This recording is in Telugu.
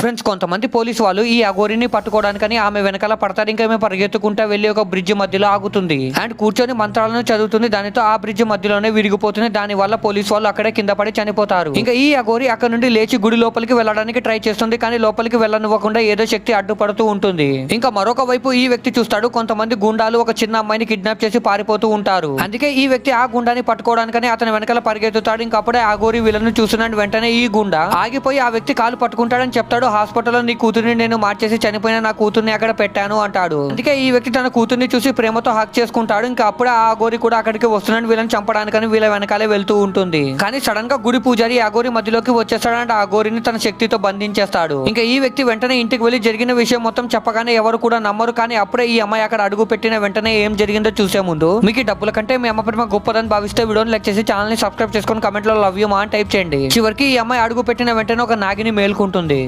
ఫ్రెండ్స్ కొంతమంది పోలీసు వాళ్ళు ఈ అఘోరిని పట్టుకోవడానికని ఆమె వెనకాల పడతారు. ఇంకా ఆమె పరిగెత్తుకుంటా వెళ్ళి ఒక బ్రిడ్జ్ మధ్యలో ఆగుతుంది. అండ్ కూర్చొని మంత్రాలను చదువుతుంది. దానితో ఆ బ్రిడ్జ్ మధ్యలోనే విరిగిపోతుంది. దాని వల్ల పోలీసు వాళ్ళు అక్కడే కింద పడి చనిపోతారు. ఇంకా ఈ అఘోరి అక్కడ నుండి లేచి గుడి లోపలికి వెళ్ళడానికి ట్రై చేస్తుంది. కానీ లోపలికి వెళ్ళనివ్వకుండా ఏదో శక్తి అడ్డుపడుతూ ఉంటుంది. ఇంకా మరొక వైపు ఈ వ్యక్తి చూస్తాడు. కొంతమంది గుండాలు ఒక చిన్న అమ్మాయిని కిడ్నాప్ చేసి పారిపోతూ ఉంటారు. అందుకే ఈ వ్యక్తి ఆ గుండాని పట్టుకోవడానికని అతని వెనకాల పరిగెత్తుతాడు. ఇంకా అప్పుడే ఆ గోరి వీళ్ళను చూస్తున్నాడు. వెంటనే ఈ గుండా ఆగిపోయి ఆ వ్యక్తి కాలు పట్టుకుంటాడని చెప్తాడు. హాస్పిటల్లో నీ కూతురిని నేను మార్చేసి చనిపోయిన నా కూతుర్ని అక్కడ పెట్టాను అంటాడు. అందుకే ఈ వ్యక్తి తన కూతుర్ని చూసి ప్రేమతో హక్ చేసుకుంటాడు. ఇంకా అప్పుడే ఆ గోరి కూడా అక్కడికి వస్తున్నాడు వీళ్ళని చంపడానికని వీళ్ళ వెనకాలే వెళ్తూ ఉంటుంది. కానీ సడన్గా గుడి పూజారి ఆ గోరి మధ్యలోకి వచ్చేస్తాడు అండ్ ఆ గోరిని తన శక్తితో బంధించేస్తాడు. ఇంకా ఈ వ్యక్తి వెంటనే ఇంటికి వెళ్ళి జరిగిన విషయం మొత్తం చెప్పగానే ఎవరు కూడా నమ్మరు. కానీ అప్పుడే ఈ అమ్మాయి అక్కడ అడుగు పెట్టిన వెంటనే ఏం జరిగిందో చూసే ముందు మీకు డబ్బుల కంటే మీ అమ్మ ప్రేమ గొప్పదని భావిస్తే వీడియోని లైక్ చేసి ఛానల్ని సబ్స్క్రైబ్ చేసుకొని కమెంట్లో లవ్ యూ మా అని టైప్ చేయండి. చివరికి ఈ అమ్మాయి అడుగు పెట్టిన వెంటనే ఒక నాగిని మేల్కుంటుంది.